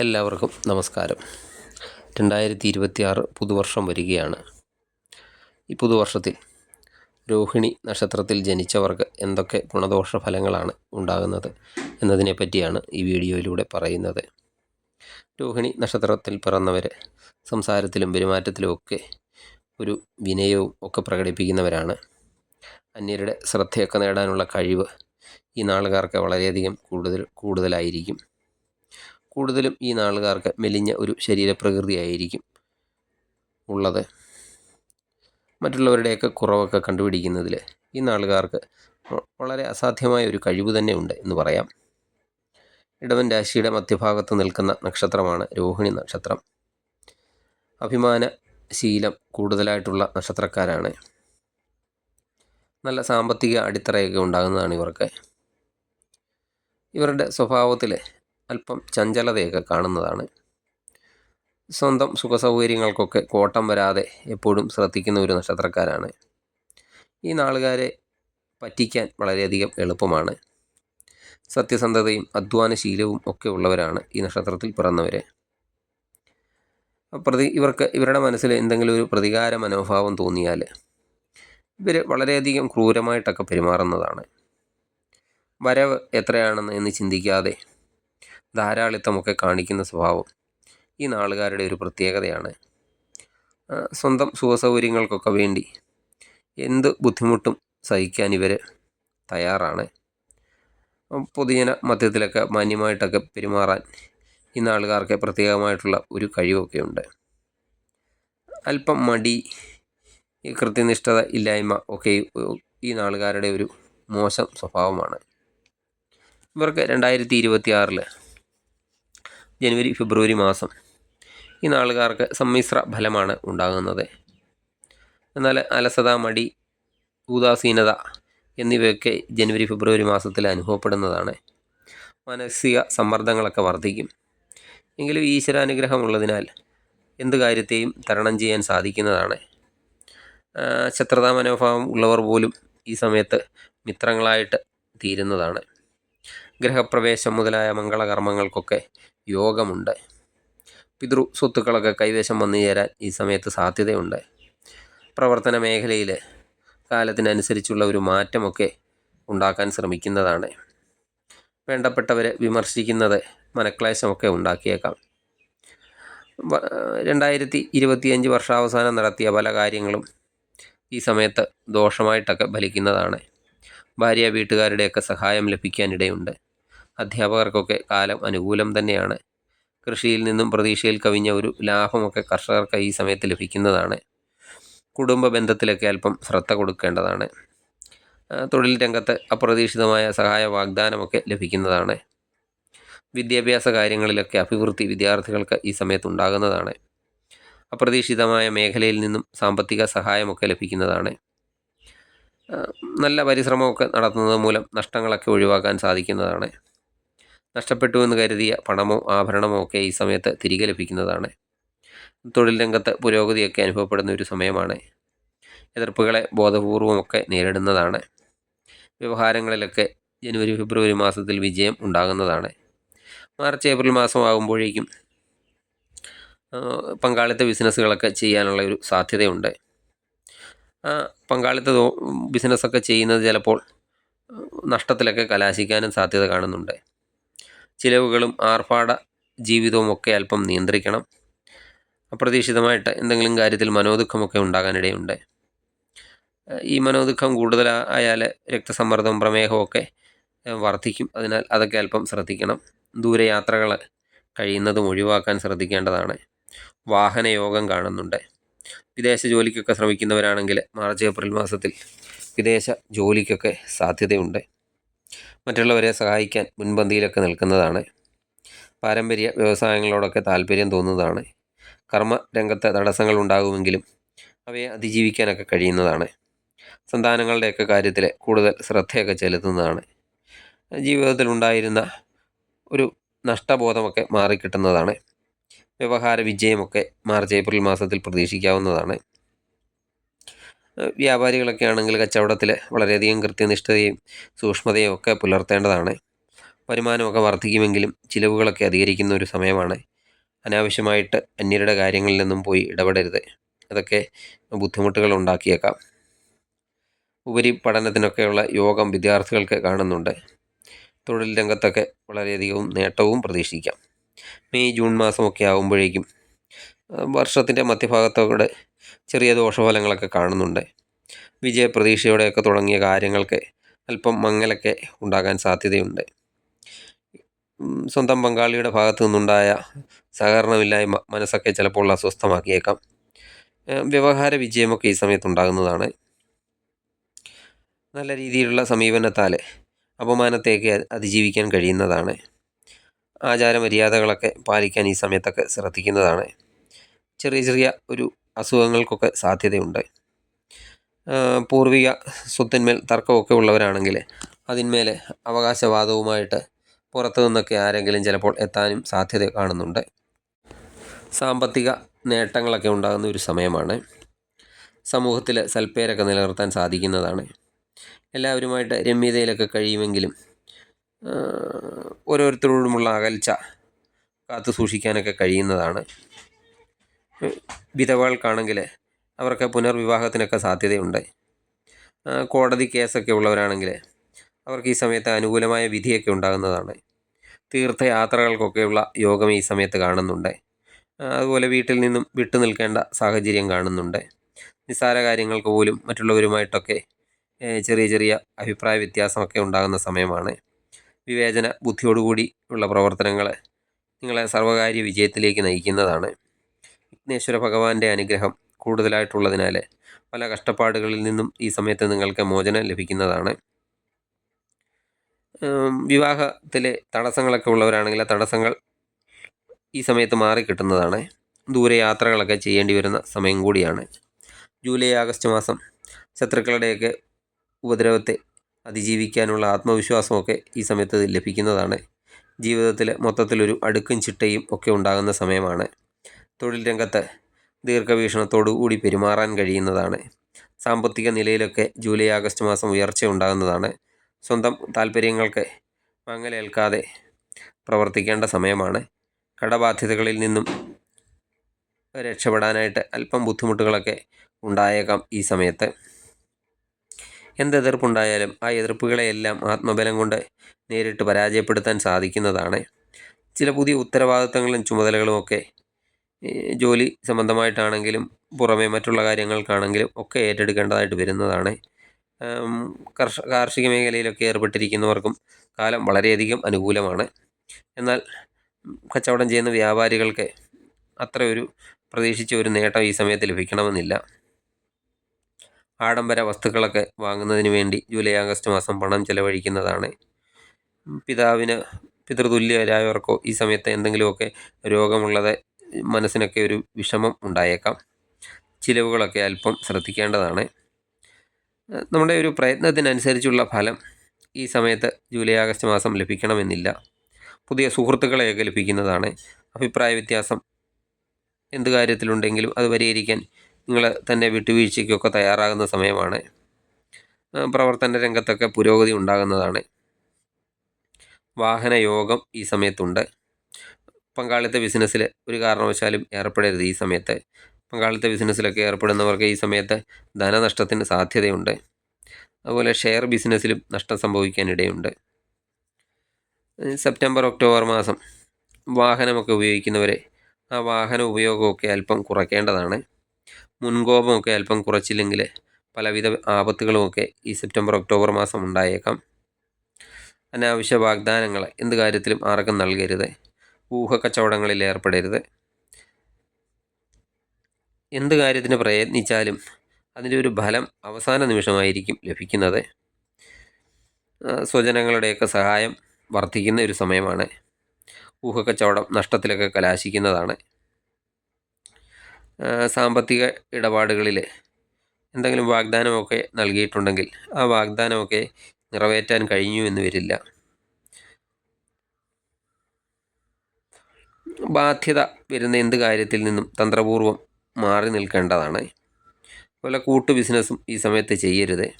എല്ലാവർക്കും നമസ്കാരം. രണ്ടായിരത്തി ഇരുപത്തി ആറ് പുതുവർഷം വരികയാണ്. ഈ പുതുവർഷത്തിൽ രോഹിണി നക്ഷത്രത്തിൽ ജനിച്ചവർക്ക് എന്തൊക്കെ ഗുണദോഷ ഫലങ്ങളാണ് ഉണ്ടാകുന്നത് എന്നതിനെ പറ്റിയാണ് ഈ വീഡിയോയിലൂടെ പറയുന്നത്. രോഹിണി നക്ഷത്രത്തിൽ പിറന്നവർ സംസാരത്തിലും പെരുമാറ്റത്തിലും ഒക്കെ ഒരു വിനയവും ഒക്കെ പ്രകടിപ്പിക്കുന്നവരാണ്. അന്യരുടെ ശ്രദ്ധയൊക്കെ നേടാനുള്ള കഴിവ് ഈ നാളുകാർക്ക് വളരെയധികം കൂടുതൽ കൂടുതലായിരിക്കും. കൂടുതലും ഈ നാളുകാർക്ക് മെലിഞ്ഞ ഒരു ശരീരപ്രകൃതിയായിരിക്കും ഉള്ളത്. മറ്റുള്ളവരുടെയൊക്കെ കുറവൊക്കെ കണ്ടുപിടിക്കുന്നതിൽ ഈ നാളുകാർക്ക് വളരെ അസാധ്യമായ ഒരു കഴിവ് തന്നെ ഉണ്ട് എന്ന് പറയാം. ഇടവൻ രാശിയുടെ മധ്യഭാഗത്ത് നിൽക്കുന്ന നക്ഷത്രമാണ് രോഹിണി നക്ഷത്രം. അഭിമാന ശീലം കൂടുതലായിട്ടുള്ള നക്ഷത്രക്കാരാണ്. നല്ല സാമ്പത്തിക അടിത്തറയൊക്കെ ഉണ്ടാകുന്നതാണ് ഇവർക്ക്. ഇവരുടെ സ്വഭാവത്തിൽ അല്പം ചഞ്ചലതയൊക്കെ കാണുന്നതാണ്. സ്വന്തം സുഖസൗകര്യങ്ങൾക്കൊക്കെ കോട്ടം വരാതെ എപ്പോഴും ശ്രദ്ധിക്കുന്ന ഒരു നക്ഷത്രക്കാരാണ്. ഈ നാളുകാരെ പറ്റിക്കാൻ വളരെയധികം എളുപ്പമാണ്. സത്യസന്ധതയും അധ്വാനശീലവും ഒക്കെ ഉള്ളവരാണ് ഈ നക്ഷത്രത്തിൽ പിറന്നവർ പ്രതി ഇവർക്ക് ഇവരുടെ മനസ്സിൽ എന്തെങ്കിലും ഒരു പ്രതികാര മനോഭാവം തോന്നിയാൽ ഇവർ വളരെയധികം ക്രൂരമായിട്ടൊക്കെ പെരുമാറുന്നതാണ്. വരവ് എത്രയാണെന്ന് എന്ന് ചിന്തിക്കാതെ ധാരാളിത്തമൊക്കെ കാണിക്കുന്ന സ്വഭാവം ഈ നാളുകാരുടെ ഒരു പ്രത്യേകതയാണ്. സ്വന്തം സുഖസൗകര്യങ്ങൾക്കൊക്കെ വേണ്ടി എന്ത് ബുദ്ധിമുട്ടും സഹിക്കാൻ ഇവർ തയ്യാറാണ്. പൊതുജന മധ്യത്തിലൊക്കെ മാന്യമായിട്ടൊക്കെ പെരുമാറാൻ ഈ നാളുകാർക്ക് പ്രത്യേകമായിട്ടുള്ള ഒരു കഴിവൊക്കെ ഉണ്ട് അല്പം മടി ഈ കൃത്യനിഷ്ഠത ഇല്ലായ്മ ഒക്കെ ഈ നാളുകാരുടെ ഒരു മോശം സ്വഭാവമാണ്. ഇവർക്ക് രണ്ടായിരത്തി ഇരുപത്തി ആറിൽ ജനുവരി ഫെബ്രുവരി മാസം ഈ നാളുകാർക്ക് സമ്മിശ്ര ഫലമാണ് ഉണ്ടാകുന്നത്. എന്നാൽ അലസത മടി ഉദാസീനത എന്നിവയൊക്കെ ജനുവരി ഫെബ്രുവരി മാസത്തിൽ അനുഭവപ്പെടുന്നതാണ്. മാനസിക സമ്മർദ്ദങ്ങളൊക്കെ വർദ്ധിക്കും. എങ്കിലും ഈശ്വരാനുഗ്രഹം ഉള്ളതിനാൽ എന്ത് കാര്യത്തെയും തരണം ചെയ്യാൻ സാധിക്കുന്നതാണ്. ശത്രുതാ മനോഭാവം ഉള്ളവർ പോലും ഈ സമയത്ത് മിത്രങ്ങളായിട്ട് തീരുന്നതാണ്. ഗൃഹപ്രവേശം മുതലായ മംഗളകർമ്മങ്ങൾക്കൊക്കെ യോഗമുണ്ട്. പിതൃ സ്വത്തുക്കളൊക്കെ കൈവശം വന്നു ചേരാൻ ഈ സമയത്ത് സാധ്യതയുണ്ട്. പ്രവർത്തന മേഖലയിൽ കാലത്തിനനുസരിച്ചുള്ള ഒരു മാറ്റമൊക്കെ ഉണ്ടാക്കാൻ ശ്രമിക്കുന്നതാണ്. വേണ്ടപ്പെട്ടവരെ വിമർശിക്കുന്നത് മനക്ലേശമൊക്കെ ഉണ്ടാക്കിയേക്കാം. രണ്ടായിരത്തി ഇരുപത്തിയഞ്ച് വർഷാവസാനം നടത്തിയ പല കാര്യങ്ങളും ഈ സമയത്ത് ദോഷമായിട്ടൊക്കെ ഫലിക്കുന്നതാണ്. ഭാര്യ വീട്ടുകാരുടെയൊക്കെ സഹായം ലഭിക്കാനിടയുണ്ട്. അധ്യാപകർക്കൊക്കെ കാലം അനുകൂലം തന്നെയാണ്. കൃഷിയിൽ നിന്നും പ്രതീക്ഷയിൽ കവിഞ്ഞ ഒരു ലാഭമൊക്കെ കർഷകർക്ക് ഈ സമയത്ത് ലഭിക്കുന്നതാണ്. കുടുംബ ബന്ധത്തിലൊക്കെ അല്പം ശ്രദ്ധ കൊടുക്കേണ്ടതാണ്. തൊഴിൽ രംഗത്ത് അപ്രതീക്ഷിതമായ സഹായ വാഗ്ദാനമൊക്കെ ലഭിക്കുന്നതാണ്. വിദ്യാഭ്യാസ കാര്യങ്ങളിലൊക്കെ അഭിവൃദ്ധി വിദ്യാർത്ഥികൾക്ക് ഈ സമയത്ത് ഉണ്ടാകുന്നതാണ്. അപ്രതീക്ഷിതമായ മേഖലയിൽ നിന്നും സാമ്പത്തിക സഹായമൊക്കെ ലഭിക്കുന്നതാണ്. നല്ല പരിശ്രമമൊക്കെ നടത്തുന്നത് മൂലം നഷ്ടങ്ങളൊക്കെ ഒഴിവാക്കാൻ സാധിക്കുന്നതാണ്. നഷ്ടപ്പെട്ടു എന്ന് കരുതിയ പണമോ ആഭരണമോ ഒക്കെ ഈ സമയത്ത് തിരികെ ലഭിക്കുന്നതാണ്. തൊഴിൽ രംഗത്ത് പുരോഗതിയൊക്കെ അനുഭവപ്പെടുന്ന ഒരു സമയമാണ്. എതിർപ്പുകളെ ബോധപൂർവമൊക്കെ നേരിടുന്നതാണ്. വ്യവഹാരങ്ങളിലൊക്കെ ജനുവരി ഫെബ്രുവരി മാസത്തിൽ വിജയം ഉണ്ടാകുന്നതാണ്. മാർച്ച് ഏപ്രിൽ മാസമാകുമ്പോഴേക്കും ആകുമ്പോഴേക്കും പങ്കാളിത്ത ബിസിനസ്സുകളൊക്കെ ചെയ്യാനുള്ള ഒരു സാധ്യതയുണ്ട്. പങ്കാളിത്ത ബിസിനസ്സൊക്കെ ചെയ്യുന്നത് ചിലപ്പോൾ നഷ്ടത്തിലൊക്കെ കലാശിക്കാനും സാധ്യത കാണുന്നുണ്ട്. ചിലവുകളും ആർഭാട ജീവിതവും ഒക്കെ അല്പം നിയന്ത്രിക്കണം. അപ്രതീക്ഷിതമായിട്ട് എന്തെങ്കിലും കാര്യത്തിൽ മനോദുഃഖമൊക്കെ ഉണ്ടാകാനിടയുണ്ട്. ഈ മനോദുഃഖം കൂടുതലായാൽ രക്തസമ്മർദ്ദം പ്രമേഹമൊക്കെ വർദ്ധിക്കും അതിനാൽ അതൊക്കെ അല്പം ശ്രദ്ധിക്കണം. ദൂരയാത്രകൾ കഴിയുന്നതും ഒഴിവാക്കാൻ ശ്രദ്ധിക്കേണ്ടതാണ്. വാഹനയോഗം കാണുന്നുണ്ട്. വിദേശ ജോലിക്കൊക്കെ ശ്രമിക്കുന്നവരാണെങ്കിൽ മാർച്ച് ഏപ്രിൽ മാസത്തിൽ വിദേശ ജോലിക്കൊക്കെ സാധ്യതയുണ്ട്. മറ്റുള്ളവരെ സഹായിക്കാൻ മുൻപന്തിയിലൊക്കെ നിൽക്കുന്നതാണ്. പാരമ്പര്യ വ്യവസായങ്ങളോടൊക്കെ താല്പര്യം തോന്നുന്നതാണ്. കർമ്മ രംഗത്ത് തടസ്സങ്ങൾ ഉണ്ടാകുമെങ്കിലും അവയെ അതിജീവിക്കാനൊക്കെ കഴിയുന്നതാണ്. സന്താനങ്ങളുടെയൊക്കെ കാര്യത്തിൽ കൂടുതൽ ശ്രദ്ധയൊക്കെ ചെലുത്തുന്നതാണ്. ജീവിതത്തിൽ ഉണ്ടായിരുന്ന ഒരു നഷ്ടബോധമൊക്കെ മാറിക്കിട്ടുന്നതാണ്. വ്യവഹാര വിജയമൊക്കെ മാർച്ച് ഏപ്രിൽ മാസത്തിൽ പ്രതീക്ഷിക്കാവുന്നതാണ്. വ്യാപാരികളൊക്കെ ആണെങ്കിൽ കച്ചവടത്തിൽ വളരെയധികം കൃത്യനിഷ്ഠതയും സൂക്ഷ്മതയും ഒക്കെ പുലർത്തേണ്ടതാണ്. വരുമാനമൊക്കെ വർദ്ധിക്കുമെങ്കിലും ചിലവുകളൊക്കെ അധികരിക്കുന്ന ഒരു സമയമാണ്. അനാവശ്യമായിട്ട് അന്യരുടെ കാര്യങ്ങളിൽ നിന്നും പോയി ഇടപെടരുത്. അതൊക്കെ ബുദ്ധിമുട്ടുകൾ ഉണ്ടാക്കിയേക്കാം. ഉപരി പഠനത്തിനൊക്കെയുള്ള യോഗം വിദ്യാർത്ഥികൾക്ക് കാണുന്നുണ്ട്. തൊഴിൽ രംഗത്തൊക്കെ വളരെയധികവും നേട്ടവും പ്രതീക്ഷിക്കാം. മെയ് ജൂൺ മാസമൊക്കെ ആകുമ്പോഴേക്കും വർഷത്തിന്റെ മധ്യഭാഗത്തോടെ ചെറിയ ദോഷഫലങ്ങളൊക്കെ കാണുന്നുണ്ട്. വിജയപ്രതീക്ഷയോടെയൊക്കെ തുടങ്ങിയ കാര്യങ്ങൾക്ക് അല്പം മങ്ങലൊക്കെ ഉണ്ടാകാൻ സാധ്യതയുണ്ട്. സ്വന്തം പങ്കാളിയുടെ ഭാഗത്തു നിന്നുണ്ടായ സഹകരണമില്ലായ്മ മനസ്സൊക്കെ ചിലപ്പോൾ അസ്വസ്ഥമാക്കിയേക്കാം. വ്യവഹാര വിജയമൊക്കെ ഈ സമയത്ത് ഉണ്ടാകുന്നതാണ്. നല്ല രീതിയിലുള്ള സമീപനത്താൽ അപമാനത്തെയൊക്കെ അതിജീവിക്കാൻ കഴിയുന്നതാണ്. ആചാരമര്യാദകളൊക്കെ പാലിക്കാൻ ഈ സമയത്തൊക്കെ ശ്രദ്ധിക്കുന്നതാണ്. ചെറിയ ചെറിയ ഒരു അസുഖങ്ങൾക്കൊക്കെ സാധ്യതയുണ്ട്. പൂർവിക സ്വത്തിന്മേൽ തർക്കമൊക്കെ ഉള്ളവരാണെങ്കിൽ അതിന്മേൽ അവകാശവാദവുമായിട്ട് പുറത്തു നിന്നൊക്കെ ആരെങ്കിലും ചിലപ്പോൾ എത്താനും സാധ്യത കാണുന്നുണ്ട്. സാമ്പത്തിക നേട്ടങ്ങളൊക്കെ ഉണ്ടാകുന്ന ഒരു സമയമാണ്. സമൂഹത്തിൽ സൽപ്പേരൊക്കെ നിലനിർത്താൻ സാധിക്കുന്നതാണ്. എല്ലാവരുമായിട്ട് രമ്യതയിലൊക്കെ കഴിയുമെങ്കിലും ഓരോരുത്തരോടുമുള്ള അകൽച്ച കാത്തു സൂക്ഷിക്കാനൊക്കെ കഴിയുന്നതാണ്. വിധവകൾക്കാണെങ്കിൽ അവർക്ക് പുനർവിവാഹത്തിനൊക്കെ സാധ്യതയുണ്ട്. കോടതി കേസൊക്കെ ഉള്ളവരാണെങ്കിൽ അവർക്ക് ഈ സമയത്ത് അനുകൂലമായ വിധിയൊക്കെ ഉണ്ടാകുന്നതാണ്. തീർത്ഥയാത്രകൾക്കൊക്കെയുള്ള യോഗം ഈ സമയത്ത് കാണുന്നുണ്ട്. അതുപോലെ വീട്ടിൽ നിന്നും വിട്ടു നിൽക്കേണ്ട സാഹചര്യം കാണുന്നുണ്ട്. നിസ്സാര കാര്യങ്ങൾക്ക് പോലും മറ്റുള്ളവരുമായിട്ടൊക്കെ ചെറിയ ചെറിയ അഭിപ്രായ വ്യത്യാസമൊക്കെ ഉണ്ടാകുന്ന സമയമാണ്. വിവേചന ബുദ്ധിയോടുകൂടി ഉള്ള പ്രവർത്തനങ്ങൾ നിങ്ങളെ സർവകാര്യ വിജയത്തിലേക്ക് നയിക്കുന്നതാണ്. വിഘ്നേശ്വര ഭഗവാന്റെ അനുഗ്രഹം കൂടുതലായിട്ടുള്ളതിനാൽ പല കഷ്ടപ്പാടുകളിൽ നിന്നും ഈ സമയത്ത് നിങ്ങൾക്ക് മോചനം ലഭിക്കുന്നതാണ്. വിവാഹത്തിലെ തടസ്സങ്ങളൊക്കെ ഉള്ളവരാണെങ്കിൽ ആ തടസ്സങ്ങൾ ഈ സമയത്ത് മാറി കിട്ടുന്നതാണ്. ദൂരയാത്രകളൊക്കെ ചെയ്യേണ്ടി വരുന്ന സമയം കൂടിയാണ്. ജൂലൈ ആഗസ്റ്റ് മാസം ശത്രുക്കളുടെയൊക്കെ ഉപദ്രവത്തെ അതിജീവിക്കാനുള്ള ആത്മവിശ്വാസമൊക്കെ ഈ സമയത്ത് ലഭിക്കുന്നതാണ്. ജീവിതത്തിൽ മൊത്തത്തിലൊരു അടുക്കും ചിട്ടയും ഒക്കെ ഉണ്ടാകുന്ന സമയമാണ്. തൊഴിൽ രംഗത്ത് ദീർഘവീക്ഷണത്തോടു കൂടി പെരുമാറാൻ കഴിയുന്നതാണ്. സാമ്പത്തിക നിലയിലൊക്കെ ജൂലൈ ആഗസ്റ്റ് മാസം ഉയർച്ച ഉണ്ടാകുന്നതാണ്. സ്വന്തം താല്പര്യങ്ങൾക്ക് മങ്ങലേൽക്കാതെ പ്രവർത്തിക്കേണ്ട സമയമാണ്. കടബാധ്യതകളിൽ നിന്നും രക്ഷപ്പെടാനായിട്ട് അല്പം ബുദ്ധിമുട്ടുകളൊക്കെ ഉണ്ടായേക്കാം ഈ സമയത്ത്. എന്ത് എതിർപ്പുണ്ടായാലും ആ എതിർപ്പുകളെയെല്ലാം ആത്മബലം കൊണ്ട് നേരിട്ട് പരാജയപ്പെടുത്താൻ സാധിക്കുന്നതാണ്. ചില പുതിയ ഉത്തരവാദിത്തങ്ങളും ചുമതലകളും ഒക്കെ ജോലി സംബന്ധമായിട്ടാണെങ്കിലും പുറമേ മറ്റുള്ള കാര്യങ്ങൾക്കാണെങ്കിലും ഒക്കെ ഏറ്റെടുക്കേണ്ടതായിട്ട് വരുന്നതാണ്. കർഷക കാർഷിക മേഖലയിലൊക്കെ ഏർപ്പെട്ടിരിക്കുന്നവർക്കും കാലം വളരെയധികം അനുകൂലമാണ്. എന്നാൽ കച്ചവടം ചെയ്യുന്ന വ്യാപാരികൾക്ക് അത്ര ഒരു പ്രതീക്ഷിച്ച ഒരു നേട്ടം ഈ സമയത്ത് ലഭിക്കണമെന്നില്ല. ആഡംബര വസ്തുക്കളൊക്കെ വാങ്ങുന്നതിന് വേണ്ടി ജൂലൈ ആഗസ്റ്റ് മാസം പണം ചിലവഴിക്കുന്നതാണ്. പിതാവിന് പിതൃതുല്യരായവർക്കോ ഈ സമയത്ത് എന്തെങ്കിലുമൊക്കെ രോഗമുള്ളത് മനസ്സിനൊക്കെ ഒരു വിഷമം ഉണ്ടായേക്കാം. ചിലവുകളൊക്കെ അല്പം ശ്രദ്ധിക്കേണ്ടതാണ്. നമ്മുടെ ഒരു പ്രയത്നത്തിനനുസരിച്ചുള്ള ഫലം ഈ സമയത്ത് ജൂലൈ ആഗസ്റ്റ് മാസം ലഭിക്കണമെന്നില്ല. പുതിയ സുഹൃത്തുക്കളെയൊക്കെ ലഭിക്കുന്നതാണ്. അഭിപ്രായ വ്യത്യാസം എന്ത് കാര്യത്തിലുണ്ടെങ്കിലും അത് പരിഹരിക്കാൻ നിങ്ങൾ തന്നെ വിട്ടുവീഴ്ചയ്ക്കൊക്കെ തയ്യാറാകുന്ന സമയമാണ്. പ്രവർത്തന രംഗത്തൊക്കെ പുരോഗതി ഉണ്ടാകുന്നതാണ്. വാഹന യോഗം ഈ സമയത്തുണ്ട്. പങ്കാളിത്ത ബിസിനസ്സിൽ ഒരു കാരണവശാലും ഏർപ്പെടരുത്. ഈ സമയത്ത് പങ്കാളിത്ത ബിസിനസ്സിലൊക്കെ ഏർപ്പെടുന്നവർക്ക് ഈ സമയത്ത് ധനനഷ്ടത്തിന് സാധ്യതയുണ്ട്. അതുപോലെ ഷെയർ ബിസിനസ്സിലും നഷ്ടം സംഭവിക്കാനിടയുണ്ട്. സെപ്റ്റംബർ ഒക്ടോബർ മാസം വാഹനമൊക്കെ ഉപയോഗിക്കുന്നവരെ ആ വാഹന ഉപയോഗമൊക്കെ അല്പം കുറയ്ക്കേണ്ടതാണ്. മുൻകോപമൊക്കെ അല്പം കുറച്ചില്ലെങ്കിൽ പലവിധ ആപത്തുകളുമൊക്കെ ഈ സെപ്റ്റംബർ ഒക്ടോബർ മാസം ഉണ്ടായേക്കാം. അനാവശ്യ വാഗ്ദാനങ്ങൾ എന്ത് കാര്യത്തിലും ആർക്കും നൽകരുത്. ഊഹക്കച്ചവടങ്ങളിൽ ഏർപ്പെടരുത് എന്ത് കാര്യത്തിന് പ്രയത്നിച്ചാലും അതിന്റെ ഒരു ഫലം അവസാന നിമിഷമായിരിക്കും ലഭിക്കുന്നത്. സ്വജനങ്ങളുടെയൊക്കെ സഹായം വർദ്ധിക്കുന്ന ഒരു സമയമാണ്. ഊഹക്കച്ചവടം നഷ്ടത്തിലൊക്കെ കലാശിക്കുന്നതാണ്. സാമ്പത്തിക ഇടപാടുകളിൽ എന്തെങ്കിലും വാഗ്ദാനമൊക്കെ നൽകിയിട്ടുണ്ടെങ്കിൽ ആ വാഗ്ദാനമൊക്കെ നിറവേറ്റാൻ കഴിഞ്ഞു എന്ന് വരില്ല. ബാധ്യത വരുന്ന എന്ത് കാര്യത്തിൽ നിന്നും തന്ത്രപൂർവം മാറി നിൽക്കേണ്ടതാണ്. അതുപോലെ കൂട്ടു ബിസിനസ്സും ഈ സമയത്ത് ചെയ്യരുത്.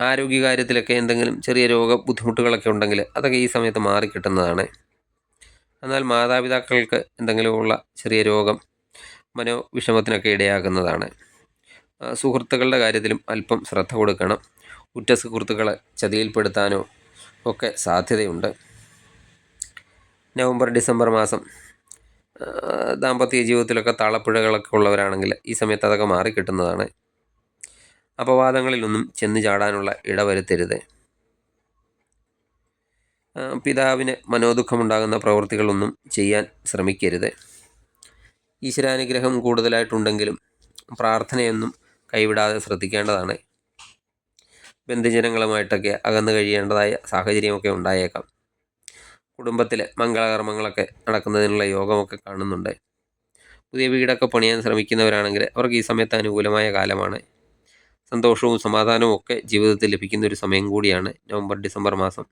ആരോഗ്യകാര്യത്തിലൊക്കെ എന്തെങ്കിലും ചെറിയ രോഗ ബുദ്ധിമുട്ടുകളൊക്കെ ഉണ്ടെങ്കിൽ അതൊക്കെ ഈ സമയത്ത് മാറിക്കിട്ടുന്നതാണ് എന്നാൽ മാതാപിതാക്കൾക്ക് എന്തെങ്കിലുമുള്ള ചെറിയ രോഗം മനോവിഷമത്തിനൊക്കെ ഇടയാകുന്നതാണ് സുഹൃത്തുക്കളുടെ കാര്യത്തിലും അല്പം ശ്രദ്ധ കൊടുക്കണം. ഉറ്റ സുഹൃത്തുക്കളെ ചതിയിൽപ്പെടുത്താനോ ഒക്കെ സാധ്യതയുണ്ട്. നവംബർ ഡിസംബർ മാസം. ദാമ്പത്യ ജീവിതത്തിലൊക്കെ താളപ്പുഴകളൊക്കെ ഉള്ളവരാണെങ്കിൽ ഈ സമയത്ത് അതൊക്കെ മാറി കിട്ടുന്നതാണ്. അപവാദങ്ങളിലൊന്നും ചെന്ന് ചാടാനുള്ള ഇടവരുത്തരുത്. പിതാവിന് മനോദുഃഖമുണ്ടാകുന്ന പ്രവൃത്തികളൊന്നും ചെയ്യാൻ ശ്രമിക്കരുത്. ഈശ്വരാനുഗ്രഹം കൂടുതലായിട്ടുണ്ടെങ്കിലും പ്രാർത്ഥനയൊന്നും കൈവിടാതെ ശ്രദ്ധിക്കേണ്ടതാണ്. ബന്ധുജനങ്ങളുമായിട്ടൊക്കെ അകന്നു കഴിയേണ്ടതായ സാഹചര്യമൊക്കെ ഉണ്ടായേക്കാം. കുടുംബത്തിൽ മംഗളകർമ്മങ്ങളൊക്കെ നടക്കുന്നതിനുള്ള യോഗമൊക്കെ കാണുന്നുണ്ട്. പുതിയ വീടൊക്കെ പണിയാൻ ശ്രമിക്കുന്നവരാണെങ്കിൽ അവർക്ക് ഈ സമയത്ത് അനുകൂലമായ കാലമാണ്. സന്തോഷവും സമാധാനവും ഒക്കെ ജീവിതത്തിൽ ലഭിക്കുന്ന ഒരു സമയം കൂടിയാണ് നവംബർ ഡിസംബർ മാസം.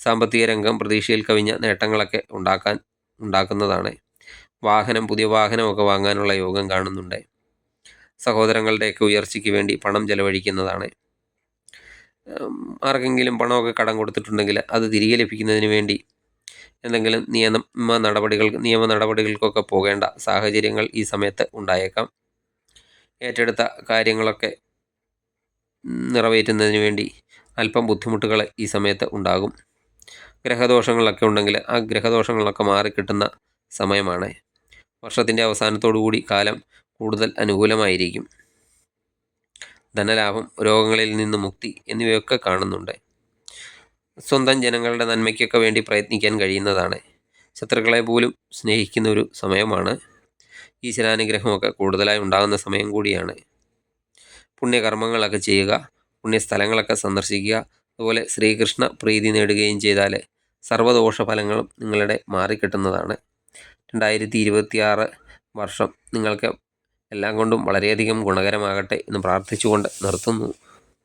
സാമ്പത്തിക രംഗം പ്രതീക്ഷയിൽ കവിഞ്ഞ നേട്ടങ്ങളൊക്കെ ഉണ്ടാക്കാൻ ഉണ്ടാക്കുന്നതാണ്. വാഹനം പുതിയ വാഹനമൊക്കെ വാങ്ങാനുള്ള യോഗം കാണുന്നുണ്ട്. സഹോദരങ്ങളുടെയൊക്കെ ഉയർച്ചയ്ക്ക് വേണ്ടി പണം ചെലവഴിക്കുന്നതാണ്. ആർക്കെങ്കിലും പണമൊക്കെ കടം കൊടുത്തിട്ടുണ്ടെങ്കിൽ അത് തിരികെ ലഭിക്കുന്നതിന് വേണ്ടി എന്തെങ്കിലും നിയമ നടപടികൾ നിയമ നടപടികൾക്കൊക്കെ പോകേണ്ട സാഹചര്യങ്ങൾ ഈ സമയത്ത് ഉണ്ടായേക്കാം. ഏറ്റെടുത്ത കാര്യങ്ങളൊക്കെ നിറവേറ്റുന്നതിന് വേണ്ടി അല്പം ബുദ്ധിമുട്ടുകൾ ഈ സമയത്ത് ഉണ്ടാകും. ഗ്രഹദോഷങ്ങളൊക്കെ ഉണ്ടെങ്കിൽ ആ ഗ്രഹദോഷങ്ങളൊക്കെ മാറിക്കിട്ടുന്ന സമയമാണ്. വർഷത്തിന്റെ കൂടി കാലം കൂടുതൽ അനുകൂലമായിരിക്കും. ധനലാഭം രോഗങ്ങളിൽ നിന്ന് മുക്തി എന്നിവയൊക്കെ കാണുന്നുണ്ട്. സ്വന്തം ജനങ്ങളുടെ നന്മയ്ക്കൊക്കെ വേണ്ടി പ്രയത്നിക്കാൻ കഴിയുന്നതാണ്. ശത്രുക്കളെ പോലും സ്നേഹിക്കുന്ന ഒരു സമയമാണ്. ഈശ്വരാനുഗ്രഹമൊക്കെ കൂടുതലായി ഉണ്ടാകുന്ന സമയം കൂടിയാണ്. പുണ്യകർമ്മങ്ങളൊക്കെ ചെയ്യുക പുണ്യസ്ഥലങ്ങളൊക്കെ സന്ദർശിക്കുക അതുപോലെ ശ്രീകൃഷ്ണ പ്രീതി നേടുകയും ചെയ്താൽ സർവദോഷ ഫലങ്ങളും നിങ്ങളുടെ മാറിക്കിട്ടുന്നതാണ്. രണ്ടായിരത്തി ഇരുപത്തിയാറ് വർഷം നിങ്ങൾക്ക് എല്ലാം കൊണ്ടും വളരെയധികം ഗുണകരമാകട്ടെ എന്ന് പ്രാർത്ഥിച്ചുകൊണ്ട് നിർത്തുന്നു.